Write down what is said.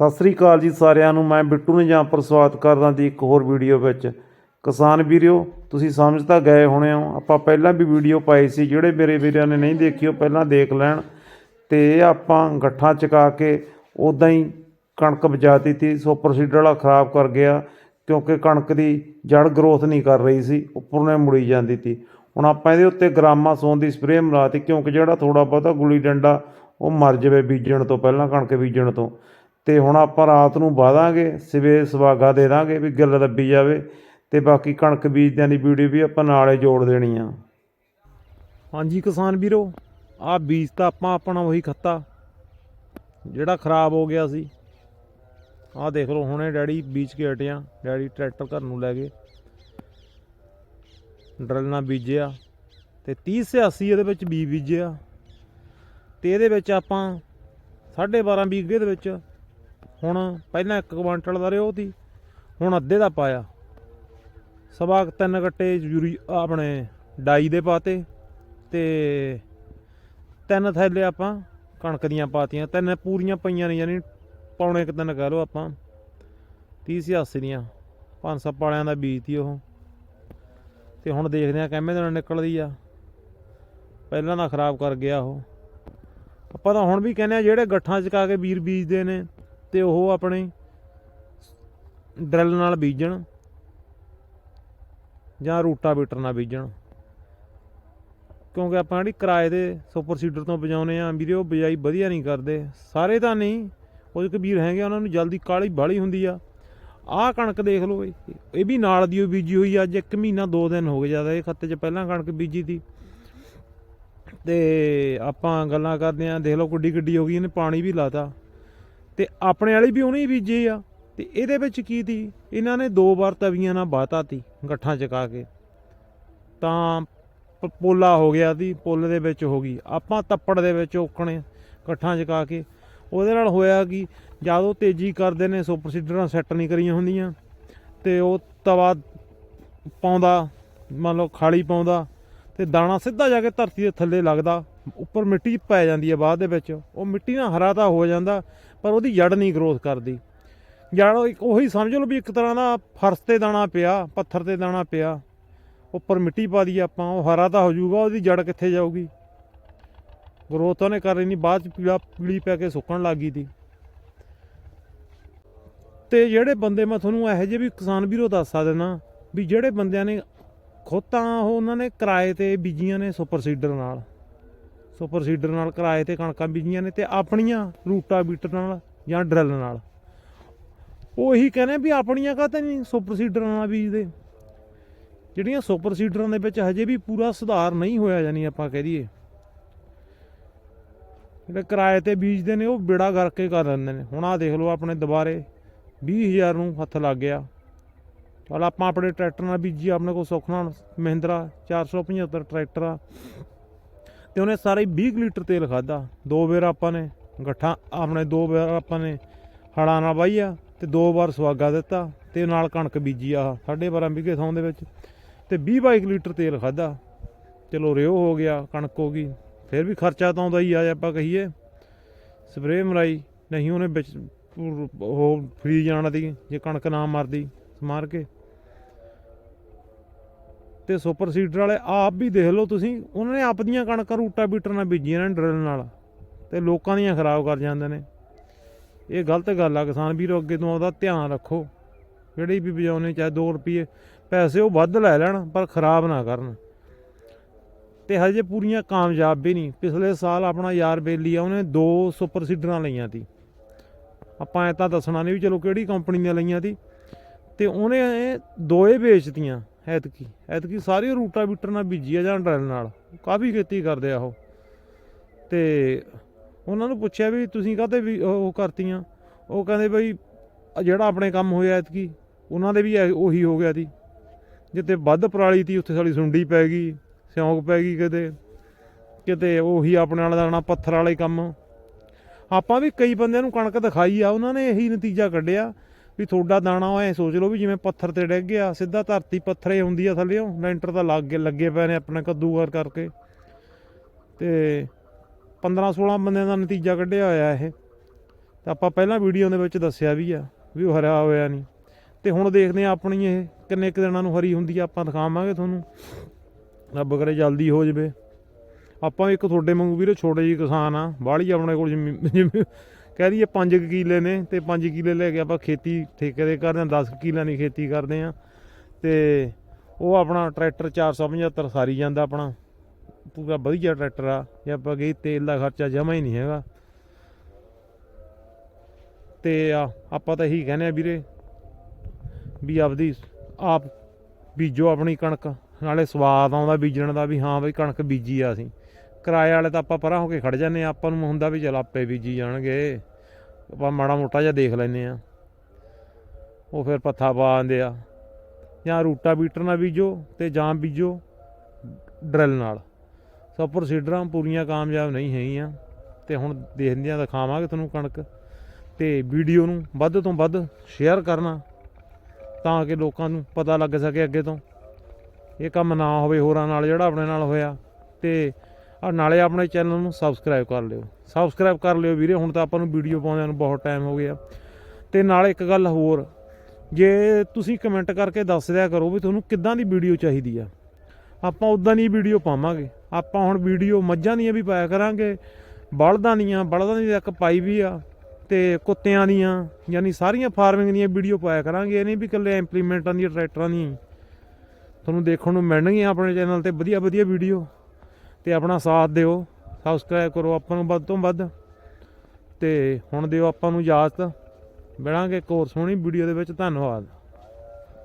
ਸਤਿ ਸ੍ਰੀ ਅਕਾਲ ਜੀ ਸਾਰਿਆਂ ਨੂੰ, ਮੈਂ ਬਿੱਟੂ ਨੇ ਨਿਜਾਮਪੁਰ ਸਵਾਗਤ ਕਰਦਾ ਜੀ ਇੱਕ ਹੋਰ ਵੀਡੀਓ ਵਿੱਚ। ਕਿਸਾਨ ਵੀਰਿਓ ਤੁਸੀਂ ਸਮਝ ਤਾਂ ਗਏ ਹੋਣੇ ਹੋ, ਆਪਾਂ ਪਹਿਲਾਂ ਵੀ ਵੀਡੀਓ ਪਾਈ ਸੀ, ਜਿਹੜੇ ਮੇਰੇ ਵੀਰਾਂ ਨੇ ਨਹੀਂ ਦੇਖੀ ਉਹ ਪਹਿਲਾਂ ਦੇਖ ਲੈਣ। ਤੇ ਆਪਾਂ ਗੱਠਾਂ ਚਕਾ ਕੇ ਉਦਾਂ ਹੀ ਕਣਕ ਬਚਾਤੀ ਤੀ ਸੁਪਰ ਸੀਡਰ ਵਾਲਾ ਖਰਾਬ ਕਰ ਗਿਆ, ਕਿਉਂਕਿ ਕਣਕ ਦੀ ਜੜ ਗਰੋਥ ਨਹੀਂ ਕਰ ਰਹੀ ਸੀ, ਉੱਪਰ ਨੇ ਮੁੜੀ ਜਾਂਦੀ ਤੀ। ਹੁਣ ਆਪਾਂ ਇਹਦੇ ਉੱਤੇ ਗ੍ਰਾਮਾ ਸੋਨ ਦੀ ਸਪਰੇਅ ਮਰਾਤੀ, ਕਿਉਂਕਿ ਜਿਹੜਾ ਥੋੜਾ ਬਹੁਤਾ ਗੁਲੀ ਡੰਡਾ ਉਹ ਮਰ ਜਾਵੇ ਬੀਜਣ ਤੋਂ, ਪਹਿਲਾਂ ਕਣਕ ਬੀਜਣ ਤੋਂ। ਤੇ ਹੁਣ ਆਪਾਂ ਰਾਤ ਨੂੰ ਬਾਦਾਂਗੇ ਸਵੇਰ ਸਵਾਗਾ ਦੇ ਦਾਂਗੇ ਵੀ ਗਿੱਲ ਦੱਬੀ ਜਾਵੇ ਤੇ ਬਾਕੀ ਕਣਕ ਬੀਜਦਿਆਂ ਦੀ ਵੀਡੀਓ ਵੀ ਆਪਾਂ ਨਾਲੇ ਜੋੜ ਦੇਣੀ ਆ। ਹਾਂਜੀ ਕਿਸਾਨ ਵੀਰੋ, ਆਹ ਬੀਜ ਤਾਂ ਆਪਾਂ ਆਪਣਾ ਉਹੀ ਖੱਤਾ, ਜਿਹੜਾ ਖਰਾਬ ਹੋ ਗਿਆ ਸੀ। ਆਹ ਦੇਖ ਲਓ, ਹੁਣੇ ਡੈਡੀ ਬੀਜ ਕੇ ਹਟਿਆ ਡੈਡੀ ਟਰੈਕਟਰ ਘਰ ਨੂੰ ਲੈ ਗਏ। ਡਰਲ ਨਾਲ ਬੀਜਿਆ ਤੇ 30 86 ਇਹਦੇ ਵਿੱਚ ਬੀਜ ਬੀਜਿਆ। ਤੇ ਇਹਦੇ ਵਿੱਚ ਆਪਾਂ 12.5 ਬੀਗੇ ਦੇ ਵਿੱਚ। ਹੁਣ ਪਹਿਲਾਂ ਇੱਕ ਕੁਆਂਟਲ ਦਾ ਰਿਓ ਸੀ, ਹੁਣ ਅੱਧੇ ਦਾ ਪਾਇਆ। ਸਵਾ ਤਿੰਨ ਗੱਟੇ ਯੂਰੀ ਆਪਣੇ ਡਾਈ ਦੇ ਪਾਤੇ ਤੇ ਤਿੰਨ ਥੈਲੇ ਆਪਾਂ ਕਣਕ ਦੀਆਂ ਪਾਤੀਆਂ, ਤਿੰਨ ਪੂਰੀਆਂ ਪਈਆਂ ਨੇ ਯਾਨੀ ਪੌਣੇ ਕੁ ਤਿੰਨ ਕਹਿ ਲਓ ਆਪਾਂ। 30 80 ਦੀਆਂ, ਪੰਜ ਸੱਪ ਵਾਲਿਆਂ ਦਾ ਬੀਜ ਤੀ ਉਹ। ਤੇ ਹੁਣ ਦੇਖਦੇ ਆ ਕਿਵੇਂ ਦਿਨ ਨਿਕਲਦੀ ਆ। ਪਹਿਲਾਂ ਤਾਂ ਖਰਾਬ ਕਰ ਗਿਆ ਉਹ। ਆਪਾਂ ਤਾਂ ਹੁਣ ਵੀ ਕਹਿੰਦੇ ਆ ਜਿਹੜੇ ਗੱਠਾਂ ਚਕਾ ਕੇ ਵੀਰ ਬੀਜਦੇ ਨੇ ਤੇ ਉਹ ਆਪਣੇ ਡਰਿਲ ਨਾਲ ਬੀਜਣ ਜਾਂ ਰੂਟਾਵੀਟਰ ਨਾਲ ਬੀਜਣ। ਕਿਉਂਕਿ ਆਪਾਂ ਜਿਹੜੀ ਕਿਰਾਏ ਦੇ ਸੁਪਰ ਸੀਡਰ ਤੋਂ ਵਜਾਉਨੇ ਆ ਵੀਰੇ ਉਹ ਬਜਾਈ ਵਧੀਆ ਨਹੀਂ ਕਰਦੇ। ਸਾਰੇ ਤਾਂ ਨਹੀਂ ਕੁਝ ਕੁ ਵੀਰ ਹੈਗੇ ਉਹਨਾਂ ਨੂੰ ਜਲਦੀ ਕਾਲੀ ਬਾਲੀ ਹੁੰਦੀ ਆ। ਆਹ ਕਣਕ ਦੇਖ ਲਓ ਇਹ ਵੀ ਨਾਲ ਦੀ ਉਹ ਬੀਜੀ ਹੋਈ ਅੱਜ ਇੱਕ ਮਹੀਨਾ ਦੋ ਦਿਨ ਹੋ ਗਏ ਜ਼ਿਆਦਾ, ਇਹ ਖੱਤੇ 'ਚ ਪਹਿਲਾਂ ਕਣਕ ਬੀਜੀ ਤੀ ਤੇ ਆਪਾਂ ਗੱਲਾਂ ਕਰਦੇ ਆਂ ਦੇਖ ਲਓ ਕੁੱਡੀ ਗੱਡੀ ਹੋ ਗਈ, ਇਹਨੇ ਪਾਣੀ ਵੀ ਲਾਤਾ। ਤੇ ਆਪਣੇ ਵਾਲੀ ਵੀ ਉਹਨੇ ਹੀ ਬੀਜੇ ਆ। ਤੇ ਇਹਦੇ ਵਿੱਚ ਕੀ ਤੀ ਇਹਨਾਂ ਨੇ ਦੋ ਵਾਰ ਤਵੀਆਂ ਨਾਲ ਬਾਤਾ ਤੀ, ਗੱਠਾਂ ਚਕਾ ਕੇ। ਤਾਂ ਪੋਲਾ ਹੋ ਗਿਆ ਤੀ ਪੁੱਲ ਦੇ ਵਿੱਚ ਹੋ ਗਈ। ਆਪਾਂ ਤੱਪੜ ਦੇ ਵਿੱਚ ਓਕਣੇ ਗੱਠਾਂ ਚਕਾ ਕੇ। ਉਹਦੇ ਨਾਲ ਹੋਇਆ ਕਿ? ਜਦ ਉਹ ਤੇਜ਼ੀ ਕਰਦੇ ਨੇ, ਸੁਪਰ ਸੀਡਰਾਂ ਸੈੱਟ ਨਹੀਂ ਕਰੀਆਂ ਹੁੰਦੀਆਂ, ਤੇ ਉਹ ਤਵਾ ਪਾਉਂਦਾ, ਮੰਨ ਲਓ ਖਾਲੀ ਪਾਉਂਦਾ, ਤੇ ਦਾਣਾ ਸਿੱਧਾ ਜਾ ਕੇ ਧਰਤੀ ਦੇ ਥੱਲੇ ਲੱਗਦਾ। ਉੱਪਰ ਮਿੱਟੀ ਪੈ ਜਾਂਦੀ ਹੈ ਬਾਅਦ ਦੇ ਵਿੱਚ, ਉਹ ਮਿੱਟੀ ਨਾਲ ਹਰਾ ਤਾਂ ਹੋ ਜਾਂਦਾ, ਪਰ ਉਹਦੀ ਜੜ ਨਹੀਂ ਗਰੋਥ ਕਰਦੀ। ਜੜ ਇੱਕ ਉਹੀ ਸਮਝ ਲਓ ਵੀ ਇੱਕ ਤਰ੍ਹਾਂ ਦਾ ਫਰਸ਼ ਤੇ ਦਾਣਾ ਪਿਆ, ਪੱਥਰ ਤੇ ਦਾਣਾ ਪਿਆ, ਉੱਪਰ ਮਿੱਟੀ ਪਾ ਦੀ ਆਪਾਂ, ਉਹ ਹਰਾ ਤਾਂ ਹੋ ਜਾਊਗਾ, ਉਹਦੀ ਜੜ ਕਿੱਥੇ ਜਾਊਗੀ? ਗਰੋਥ ਉਹਨੇ ਕਰ ਨਹੀਂ ਬਾਅਦ ਚ ਪੀਲਾ ਪੀਲੀ ਪੈ ਕੇ ਸੁੱਕਣ ਲੱਗ ਗਈ ਤੀ। ਤੇ ਜਿਹੜੇ ਬੰਦੇ, ਮੈਂ ਤੁਹਾਨੂੰ ਇਹੋ ਜਿਹੇ ਵੀ ਕਿਸਾਨ ਵੀਰੋ ਦੱਸ ਸਕਦਾ ਨਾ ਵੀ ਜਿਹੜੇ ਬੰਦਿਆਂ ਨੇ ਖੁਦ ਤਾਂ ਉਹ ਉਹਨਾਂ ਨੇ ਕਿਰਾਏ ਤੇ ਬੀਜੀਆਂ ਨੇ ਸੁਪਰ ਸੀਡਰ ਨਾਲ। ਸੁਪਰ ਸੀਡਰ ਨਾਲ ਕਿਰਾਏ ਤੇ ਕਣਕਾਂ ਬੀਜੀਆਂ ਨੇ ਤੇ ਆਪਣੀਆਂ ਰੂਟਾ ਬੀਟਰ ਨਾਲ ਜਾਂ ਡਰਿਲ ਨਾਲ। ਉਹ ਇਹੀ ਕਹਿੰਦੇ ਵੀ ਆਪਣੀਆਂ ਕਾਹਤੇ ਨਹੀਂ ਸੁਪਰ ਸੀਡਰ ਨਾਲ ਬੀਜਦੇ। ਜਿਹੜੀਆਂ ਸੁਪਰ ਸੀਡਰਾਂ ਦੇ ਵਿੱਚ ਹਜੇ ਵੀ ਪੂਰਾ ਸੁਧਾਰ ਨਹੀਂ ਹੋਇਆ ਜਾਨੀ ਆਪਾਂ ਕਹਿ ਦਈਏ। ਜਿਹੜੇ ਕਿਰਾਏ ਤੇ ਬੀਜਦੇ ਨੇ ਉਹ ਬਿੜਾ ਕਰਕੇ ਕਰ ਦਿੰਦੇ ਨੇ। ਹੁਣ ਆਹ ਦੇਖ ਲਓ ਆਪਣੇ ਦੁਬਾਰੇ 20000 ਨੂੰ ਹੱਥ ਲੱਗ ਗਿਆ। ਚਲ ਆਪਾਂ ਆਪਣੇ ਟਰੈਕਟਰ ਨਾਲ ਬੀਜੀ, ਆਪਣੇ ਕੋਲ ਸੁੱਖ ਨਾਲ ਮਹਿੰਦਰਾ 475 ਟਰੈਕਟਰ ਆ। ਤੇ ਉਹਨੇ ਸਾਰੇ ਹੀ 20 ਕੁ ਲੀਟਰ ਤੇਲ ਖਾਦਾ ਦੋ ਵਾਰ ਆਪਾਂ ਨੇ ਗੱਠਾਂ, ਆਪਣੇ ਦੋ ਵਾਰ ਆਪਾਂ ਨੇ ਹੜਾਂ ਨਾਲ ਵਾਹੀ ਆ ਤੇ ਦੋ ਵਾਰ ਸਵਾਗਾ ਦਿੱਤਾ ਤੇ ਨਾਲ ਕਣਕ ਬੀਜੀ ਆ 12.5 ਵਿਗੇ ਥਾਂ ਦੇ ਵਿੱਚ ਤੇ 20 22 ਕੁ ਲੀਟਰ ਤੇਲ ਖਾਦਾ ਚਲੋ ਰਿਓ ਹੋ ਗਿਆ, ਕਣਕ ਹੋ ਗਈ, ਫਿਰ ਵੀ ਖਰਚਾ ਤਾਂ ਆਉਂਦਾ ਹੀ ਆ ਜੇ ਆਪਾਂ ਕਹੀਏ। ਸਪਰੇਅ ਮਰਾਈ, ਨਹੀਂ ਉਹਨੇ ਵਿੱਚ ਉਹ ਫਰੀ ਜਾਣਾ ਦੀ, ਜੇ ਕਣਕ ਨਾ ਮਰਦੀ ਮਾਰ ਕੇ। ਤੇ ਸੁਪਰ ਸੀਡਰ ਵਾਲੇ ਆਪ ਵੀ ਦੇਖ ਲਓ ਤੁਸੀਂ, ਉਹਨਾਂ ਨੇ ਆਪਦੀਆਂ ਕਣਕਾਂ ਰੂਟਾ ਬੀਟਰ ਨਾਲ ਬੀਜੀਆਂ ਨੇ ਡਰਿਲ ਨਾਲ, ਤੇ ਲੋਕਾਂ ਦੀਆਂ ਖਰਾਬ ਕਰ ਜਾਂਦੇ ਨੇ। ਇਹ ਗਲਤ ਗੱਲ ਆ, ਕਿਸਾਨ ਵੀਰੋ, ਅੱਗੇ ਤੋਂ ਆਪਦਾ ਧਿਆਨ ਰੱਖੋ। ਜਿਹੜੀ ਵੀ ਬਜਾਉਣੇ ਚਾਹੇ 2 ਰੁਪਏ ਪੈਸੇ ਉਹ ਵੱਧ ਲੈ ਲੈਣ, ਪਰ ਖਰਾਬ ਨਾ ਕਰਨ। ਤੇ ਹਜੇ ਪੂਰੀਆਂ ਕਾਮਯਾਬ ਵੀ ਨਹੀਂ, ਪਿਛਲੇ ਸਾਲ ਆਪਣਾ ਯਾਰ ਬੇਲੀ ਆ, ਉਹਨੇ ਦੋ ਸੁਪਰ ਸੀਡਰਾਂ ਲਈਆਂ ਤੀ। ਆਪਾਂ ਐ ਤਾਂ ਦੱਸਣਾ ਨਹੀਂ ਵੀ ਚਲੋ ਕਿਹੜੀ ਕੰਪਨੀ ਦੀਆਂ ਲਈਆਂ ਸੀ ਤੇ ਉਹਨੇ ਇਹ ਦੋਏ ਵੇਚਤੀਆਂ। ਐਤਕੀ ਐਤਕੀ ਸਾਰੀ ਰੂਟਾ ਬੀਟਰ ਨਾਲ ਬੀਜੀ ਆ ਜਾਂ ਡਰਲ ਨਾਲ। ਕਾਫੀ ਖੇਤੀ ਕਰਦੇ ਆ ਉਹ। ਤੇ ਉਹਨਾਂ ਨੂੰ ਪੁੱਛਿਆ ਵੀ ਤੁਸੀਂ ਕਾਹਤੇ ਵੀ ਉਹ ਕਰਤੀਆਂ? ਉਹ ਕਹਿੰਦੇ ਬਈ ਜਿਹੜਾ ਆਪਣੇ ਕੰਮ ਹੋਇਆ ਐਤਕੀ, ਉਹਨਾਂ ਦੇ ਵੀ ਐ- ਉਹੀ ਹੋ ਗਿਆ ਸੀ। ਜਿੱਤੇ ਵੱਧ ਪਰਾਲੀ ਤੀ, ਉੱਥੇ ਸਾਡੀ ਸੁੰਡੀ ਪੈ ਗਈ, ਸਿਉਂਕ ਪੈ ਗਈ ਕਿਤੇ। ਕਿਤੇ ਉਹੀ ਆਪਣੇ ਨਾਲ ਦਾਣਾ ਪੱਥਰ ਵਾਲੇ ਕੰਮ। ਆਪਾਂ ਵੀ ਕਈ ਬੰਦਿਆਂ ਨੂੰ ਕਣਕ ਦਿਖਾਈ ਆ, ਉਹਨਾਂ ਨੇ ਇਹੀ ਨਤੀਜਾ ਕੱਢਿਆ। ਵੀ ਤੁਹਾਡਾ ਦਾਣਾ ਐ ਸੋਚ ਲਓ ਵੀ ਜਿਵੇਂ ਪੱਥਰ ਤੇ ਡਿੱਗ ਗਿਆ, ਸਿੱਧਾ ਧਰਤੀ ਪੱਥਰੇ ਹੁੰਦੀ ਆ ਥੱਲੇੋਂ, ਲੈਂਟਰ ਤਾਂ ਲੱਗੇ ਲੱਗੇ ਪਏ ਨੇ ਆਪਣੇ ਕੱਦੂਗਰ ਕਰਕੇ। ਤੇ 15 16 ਬੰਦਿਆਂ ਦਾ ਨਤੀਜਾ ਕੱਢਿਆ ਹੋਇਆ ਇਹ। ਤਾਂ ਆਪਾਂ ਪਹਿਲਾਂ ਵੀਡੀਓ ਦੇ ਵਿੱਚ ਦੱਸਿਆ ਵੀ ਆ, ਵੀ ਉਹ ਹਰਿਆ ਹੋਇਆ ਨਹੀਂ। ਤੇ ਹੁਣ ਦੇਖਦੇ ਆ ਆਪਣੀ ਇਹ ਕਿੰਨੇ ਕੁ ਦਿਨਾਂ ਨੂੰ ਹਰੀ ਹੁੰਦੀ ਆ, ਆਪਾਂ ਦਿਖਾਵਾਂਗੇ ਤੁਹਾਨੂੰ। ਰੱਬ ਕਰੇ ਜਲਦੀ ਹੋ ਜਵੇ। ਆਪਾਂ ਵੀ ਇੱਕ ਤੁਹਾਡੇ ਵਾਂਗੂ ਵੀਰੇ ਛੋਟੇ ਜਿਹੇ ਕਿਸਾਨ ਆ, ਬਾਹਲੀ ਆਪਣੇ ਕੋਲ ਜ਼ਮੀਨ ਜਿਵੇਂ ਕਹਿ ਦਈਏ 5 ਕਿੱਲੇ ਨੇ ਤੇ 5 ਕਿੱਲੇ ਲੈ ਕੇ ਆਪਾਂ ਖੇਤੀ ਠੇਕੇ ਦੇ ਕਰਦੇ ਆ 10 ਕਿੱਲਿਆਂ ਦੀ ਖੇਤੀ ਕਰਦੇ ਆ ਤੇ ਉਹ ਆਪਣਾ ਟਰੈਕਟਰ 475 ਸਾਰੀ ਜਾਂਦਾ ਆਪਣਾ। ਪੂਰਾ ਵਧੀਆ ਟਰੈਕਟਰ ਆ, ਜੇ ਆਪਾਂ ਗਈ ਤੇਲ ਦਾ ਖਰਚਾ ਜਮਾ ਹੀ ਨਹੀਂ ਹੈਗਾ। ਤੇ ਆਪਾਂ ਤਾਂ ਇਹੀ ਕਹਿੰਦੇ ਆ ਵੀਰੇ ਵੀ ਆਪਦੀ ਆਪ ਬੀਜੋ ਆਪਣੀ ਕਣਕ, ਨਾਲੇ ਸਵਾਦ ਆਉਂਦਾ ਬੀਜਣ ਦਾ ਵੀ ਹਾਂ ਬਈ ਕਣਕ ਬੀਜੀ ਆ ਅਸੀਂ। ਕਿਰਾਏ ਵਾਲੇ ਤਾਂ ਆਪਾਂ ਪਰਾਂ ਹੋ ਕੇ ਖੜ ਜਾਂਦੇ ਆ ਆਪਾਂ ਨੂੰ ਹੁੰਦਾ ਵੀ ਚਲ ਆਪੇ ਬੀਜੀ ਜਾਣਗੇ। ਆਪਾਂ ਮਾੜਾ ਮੋਟਾ ਜਿਹਾ ਦੇਖ ਲੈਨੇ ਆ ਉਹ ਫਿਰ ਪੱਥਾ ਪਾ ਆਂਦੇ ਆ। ਜਾਂ ਰੂਟਾ ਬੀਟਰ ਨਾਲ ਬੀਜੋ ਤੇ ਜਾਂ ਬੀਜੋ ਡਰਿਲ ਨਾਲ। ਸੋ ਪ੍ਰੋਸੀਡਰਾਂ ਪੂਰੀਆਂ ਕਾਮਯਾਬ ਨਹੀਂ ਹੈਗੀਆਂ। ਤੇ ਹੁਣ ਦੇਖਦੇ ਆ ਦਿਖਾਵਾਂਗੇ ਤੁਹਾਨੂੰ ਕਣਕ। ਤੇ ਵੀਡੀਓ ਨੂੰ ਵੱਧ ਤੋਂ ਵੱਧ ਸ਼ੇਅਰ ਕਰਨਾ ਤਾਂ ਕਿ ਲੋਕਾਂ ਨੂੰ ਪਤਾ ਲੱਗ ਸਕੇ ਅੱਗੇ ਤੋਂ। ਇਹ ਕੰਮ ਨਾ ਹੋਵੇ ਹੋਰਾਂ ਨਾਲ ਜਿਹੜਾ ਆਪਣੇ ਨਾਲ ਹੋਇਆ। ਤੇ ਆ ਨਾਲੇ ਆਪਣੇ ਚੈਨਲ ਨੂੰ ਸਬਸਕ੍ਰਾਈਬ ਕਰ ਲਿਓ। ਸਬਸਕ੍ਰਾਈਬ ਕਰ ਲਿਓ ਵੀਰੇ, ਹੁਣ ਤਾਂ ਆਪਾਂ ਨੂੰ ਵੀਡੀਓ ਪਾਉਂਦਿਆਂ ਨੂੰ ਬਹੁਤ ਟਾਈਮ ਹੋ ਗਿਆ। ਤੇ ਨਾਲੇ ਇੱਕ ਗੱਲ ਹੋਰ, ਜੇ ਤੁਸੀਂ ਕਮੈਂਟ ਕਰਕੇ ਦੱਸ ਦਿਆ ਕਰੋ ਵੀ ਤੁਹਾਨੂੰ ਕਿੱਦਾਂ ਦੀ ਵੀਡੀਓ ਚਾਹੀਦੀ ਆ। ਆਪਾਂ ਉਦਾਂ ਦੀ ਵੀਡੀਓ ਪਾਵਾਂਗੇ। ਆਪਾਂ ਹੁਣ ਵੀਡੀਓ ਮੱਝਾਂ ਦੀਆਂ ਵੀ ਪਾਇਆ ਕਰਾਂਗੇ, ਬਲਦਾਂ ਦੀਆਂ, ਬਲਦਾਂ ਦੀ ਇੱਕ ਪਾਈ ਵੀ ਆ, ਤੇ ਕੁੱਤਿਆਂ ਦੀਆਂ, ਯਾਨੀ ਸਾਰੀਆਂ ਫਾਰਮਿੰਗ ਦੀਆਂ ਵੀਡੀਓ ਪਾਇਆ ਕਰਾਂਗੇ। ਇਹ ਨਹੀਂ ਵੀ ਇਕੱਲੇ ਇੰਪਲੀਮੈਂਟਾਂ ਦੀਆਂ, ਟਰੈਕਟਰਾਂ ਦੀਆਂ। ਤੁਹਾਨੂੰ ਦੇਖਣ ਨੂੰ ਮਿਲਣਗੀਆਂ ਆਪਣੇ ਚੈਨਲ ਤੇ ਵਧੀਆ ਵਧੀਆ ਵੀਡੀਓ। ਤੇ ਆਪਣਾ ਸਾਥ ਦਿਓ ਸਬਸਕ੍ਰਾਈਬ ਕਰੋ ਆਪਾਂ ਨੂੰ ਵੱਧ ਤੋਂ ਵੱਧ। ਤੇ ਹੁਣ ਦਿਓ ਆਪਾਂ ਨੂੰ ਇਜਾਜ਼ਤ। ਮਿਲਾਂਗੇ ਇੱਕ ਹੋਰ ਸੋਹਣੀ ਵੀਡੀਓ ਦੇ ਵਿੱਚ। ਧੰਨਵਾਦ।